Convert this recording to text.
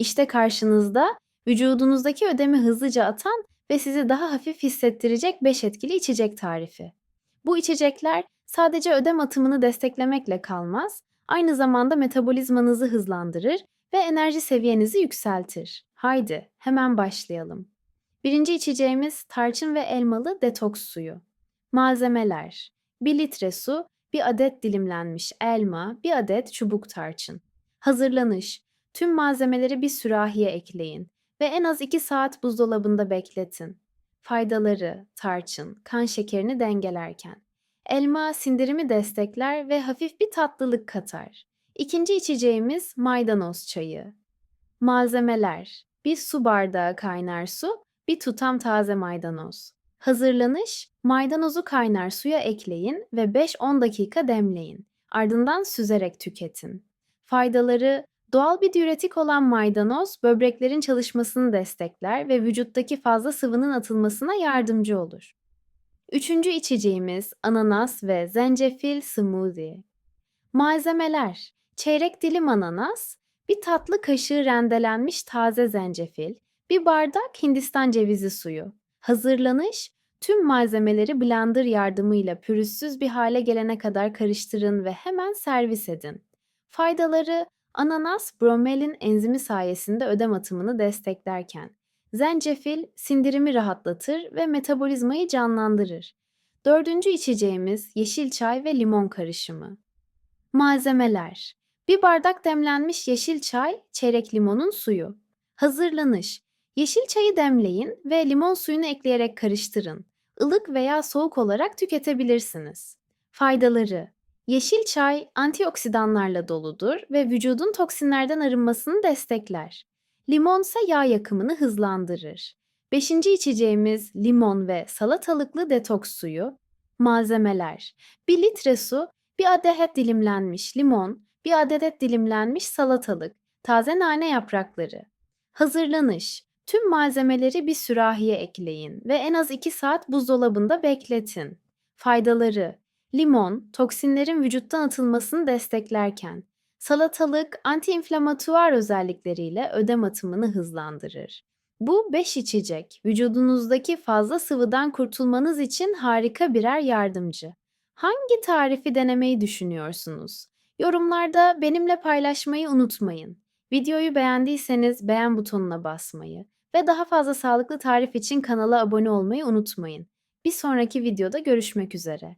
İşte karşınızda vücudunuzdaki ödemi hızlıca atan ve sizi daha hafif hissettirecek 5 etkili içecek tarifi. Bu içecekler sadece ödem atımını desteklemekle kalmaz, aynı zamanda metabolizmanızı hızlandırır ve enerji seviyenizi yükseltir. Haydi hemen başlayalım. Birinci içeceğimiz tarçın ve elmalı detoks suyu. Malzemeler 1 litre su, 1 adet dilimlenmiş elma, 1 adet çubuk tarçın. Hazırlanış Tüm malzemeleri bir sürahiye ekleyin ve en az 2 saat buzdolabında bekletin. Faydaları tarçın, kan şekerini dengelerken. Elma sindirimi destekler ve hafif bir tatlılık katar. İkinci içeceğimiz maydanoz çayı. Malzemeler 1 su bardağı kaynar su, 1 tutam taze maydanoz. Hazırlanış maydanozu kaynar suya ekleyin ve 5-10 dakika demleyin. Ardından süzerek tüketin. Faydaları Doğal bir diüretik olan maydanoz böbreklerin çalışmasını destekler ve vücuttaki fazla sıvının atılmasına yardımcı olur. Üçüncü içeceğimiz ananas ve zencefil smoothie. Malzemeler: çeyrek dilim ananas, bir tatlı kaşığı rendelenmiş taze zencefil, bir bardak Hindistan cevizi suyu. Hazırlanış: tüm malzemeleri blender yardımıyla pürüzsüz bir hale gelene kadar karıştırın ve hemen servis edin. Faydaları Ananas, bromelin enzimi sayesinde ödem atımını desteklerken, zencefil sindirimi rahatlatır ve metabolizmayı canlandırır. Dördüncü içeceğimiz yeşil çay ve limon karışımı. Malzemeler 1 bardak demlenmiş yeşil çay, çeyrek limonun suyu. Hazırlanış Yeşil çayı demleyin ve limon suyunu ekleyerek karıştırın. Ilık veya soğuk olarak tüketebilirsiniz. Faydaları Yeşil çay antioksidanlarla doludur ve vücudun toksinlerden arınmasını destekler. Limon ise yağ yakımını hızlandırır. Beşinci içeceğimiz limon ve salatalıklı detoks suyu. Malzemeler 1 litre su, 1 adet dilimlenmiş limon, 1 adet dilimlenmiş salatalık, taze nane yaprakları. Hazırlanış Tüm malzemeleri bir sürahiye ekleyin ve en az 2 saat buzdolabında bekletin. Faydaları Limon, toksinlerin vücuttan atılmasını desteklerken, salatalık antiinflamatuar özellikleriyle ödem atımını hızlandırır. Bu 5 içecek vücudunuzdaki fazla sıvıdan kurtulmanız için harika birer yardımcı. Hangi tarifi denemeyi düşünüyorsunuz? Yorumlarda benimle paylaşmayı unutmayın. Videoyu beğendiyseniz beğen butonuna basmayı ve daha fazla sağlıklı tarif için kanala abone olmayı unutmayın. Bir sonraki videoda görüşmek üzere.